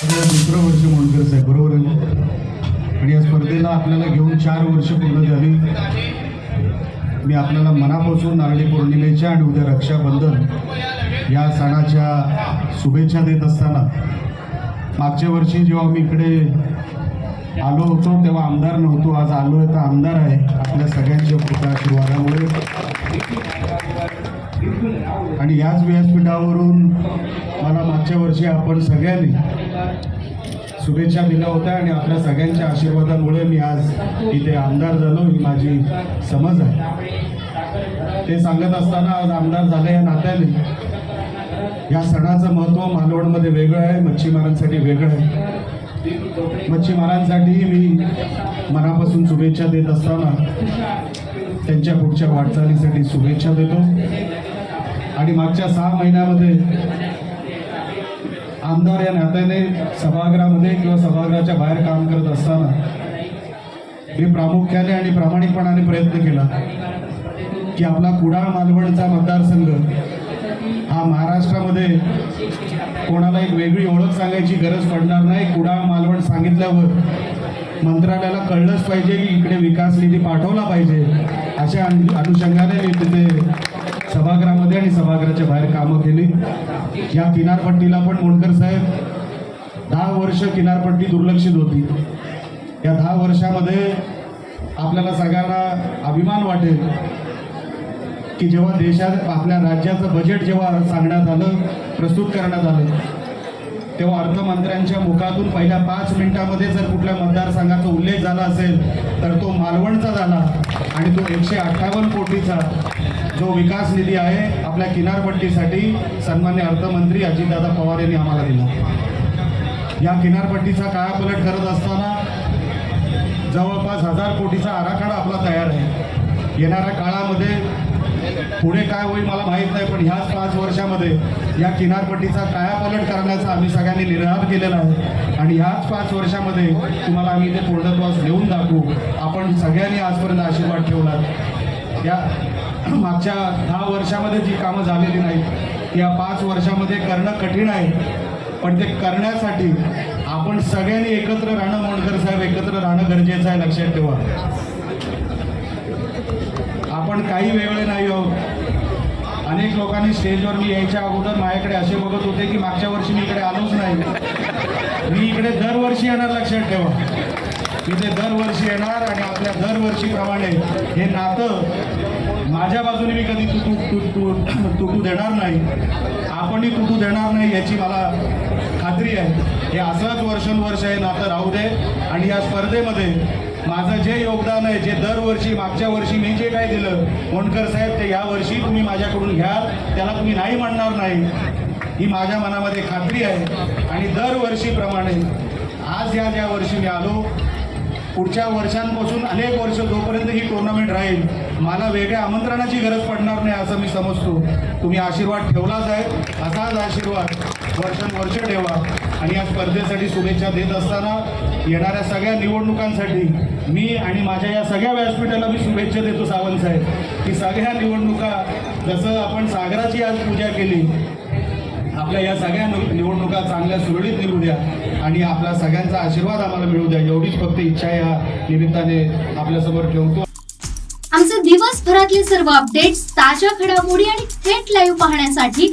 दुसरं वर्ष मोंडकर साहेब बरोबर आहे आणि या स्पर्धेला आपल्याला घेऊन चार वर्ष पूर्ण झाली. मी आपल्याला मनापासून नारळी पौर्णिमेच्या आणि उद्या रक्षाबंधन या सणाच्या शुभेच्छा देत असताना मागच्या वर्षी जेव्हा मी इकडे आलो होतो तेव्हा आमदार नव्हतो. आज आलो आहे तर आमदार आहे आपल्या सगळ्यांच्या कृपा आशीर्वादामुळे आणि याच व्यासपीठावरून मला मागच्या वर्षी आपण सगळ्यांनी शुभेच्छा दिल्या होत्या आणि आपल्या सगळ्यांच्या आशीर्वादामुळे मी आज इथे आमदार झालो ही माझी समज आहे. ते सांगत असताना आज आमदार झाले या नात्याने. या सणाचं महत्त्व मालवणमध्ये वेगळं आहे मच्छीमारांसाठी वेगळं आहे. मच्छीमारांसाठी मी मनापासून शुभेच्छा देत असताना त्यांच्या पुढच्या वाटचालीसाठी शुभेच्छा देतो. आणि मागच्या सहा महिन्यामध्ये आमदार या नात्याने सभागृहामध्ये किंवा सभागृहाच्या बाहेर काम करत असताना मी प्रामुख्याने आणि प्रामाणिकपणाने प्रयत्न केला की आपला कुडाळ मालवणचा मतदारसंघ हा महाराष्ट्रामध्ये कोणाला एक वेगळी ओळख सांगायची गरज पडणार नाही. कुडाळ मालवण सांगितल्यावर मंत्रालयाला कळलंच पाहिजे की इकडे विकास निधी पाठवला पाहिजे अशा अनुषंगाने मी तिथे सभागृहामध्ये आणि सभागृहाच्या बाहेर कामं केली. या किनारपट्टीला पण मोडकर साहेब दहा वर्ष किनारपट्टी दुर्लक्षित होती. या दहा वर्षामध्ये आपल्याला सगळ्यांना अभिमान वाटेल की जेव्हा देशात आपल्या राज्याचं बजेट जेव्हा सांगण्यात आलं प्रस्तुत करण्यात आलं तेव्हा अर्थमंत्र्यांच्या मुखातून पहिल्या पाच मिनिटामध्ये जर कुठल्या मतदारसंघाचा उल्लेख झाला असेल तर तो मालवणचा झाला आणि तो एकशे अठ्ठावन्न कोटीचा जो विकास निधी आहे आपल्या किनारपट्टीसाठी सन्मान्य अर्थमंत्री अजितदादा पवार यांनी आम्हाला दिला. या किनारपट्टीचा कायापलट करत असताना जवळपास हजार कोटीचा आराखडा आपला तयार आहे. येणाऱ्या काळामध्ये पुढे काय होईल मला माहीत नाही पण ह्याच पाच वर्षामध्ये या किनारपट्टीचा कायापालट करण्याचा आम्ही सगळ्यांनी निर्धार केलेला आहे. आणि ह्याच पाच वर्षामध्ये तुम्हाला आम्ही ते पूर्णत्वास देऊन दाखवू. आपण सगळ्यांनी आजपर्यंत आशीर्वाद ठेवला. या मागच्या दहा वर्षामध्ये जी कामं झालेली नाहीत या पाच वर्षामध्ये करणं कठीण आहे. पण ते करण्यासाठी आपण सगळ्यांनी एकत्र राहणं मोंडकर साहेब एकत्र राहणं गरजेचं आहे लक्षात ठेवा. आपण काही वेगळे नाही आहोत. अनेक लोकांनी स्टेजवर मी यायच्या अगोदर माझ्याकडे असे बघत होते की मागच्या वर्षी मी इकडे आलोच नाही. मी इकडे दरवर्षी येणार लक्षात ठेवा. इथे दरवर्षी येणार आणि आपल्या दरवर्षीप्रमाणे हे नातं माझ्या बाजूने मी कधी तुटू तुटू तुटू देणार नाही. आपणही तुटू देणार नाही याची मला खात्री आहे. हे असंच वर्षानुवर्ष हे नातं राहू दे आणि या स्पर्धेमध्ये माझं जे योगदान आहे जे दरवर्षी मागच्या वर्षी मी जे काय दिलं मोंडकर साहेब ते यावर्षी तुम्ही माझ्याकडून घ्याल त्याला तुम्ही नाही म्हणणार नाही. ही माझ्या मनामध्ये खात्री आहे. आणि दरवर्षीप्रमाणे आज या ज्या वर्षी मी आलो पुढच्या वर्षांपासून अनेक वर्ष जोपर्यंत ही टुर्नामेंट राहील मला वेगळ्या आमंत्रणाची गरज पडणार नाही असं मी समजतो. तुम्ही आशीर्वाद ठेवलाच आहे. असाच आशीर्वाद वर्षानुवर्ष ठेवा आणि या स्पर्धेसाठी शुभेच्छा देत असताना येणाऱ्या सगळ्या निवडणुकांसाठी मी आणि माझ्या या सगळ्या व्यासपीठाला मी शुभेच्छा देतो सावंत साहेब. की सगळ्या निवडणुका जसं आपण सागराची आज पूजा केली आपल्या या सगळ्या निवडणुका चांगल्या सुरळीत निघू द्या आणि आपला सगळ्यांचा आशीर्वाद आम्हाला मिळू द्या. एवढीच फक्त इच्छा या निमित्ताने आपल्यासमोर ठेवतो. आमचे दिवसभरातले सर्व अपडेट्स ताज्या घडामोडी आणि थेट लाईव्ह पाहण्यासाठी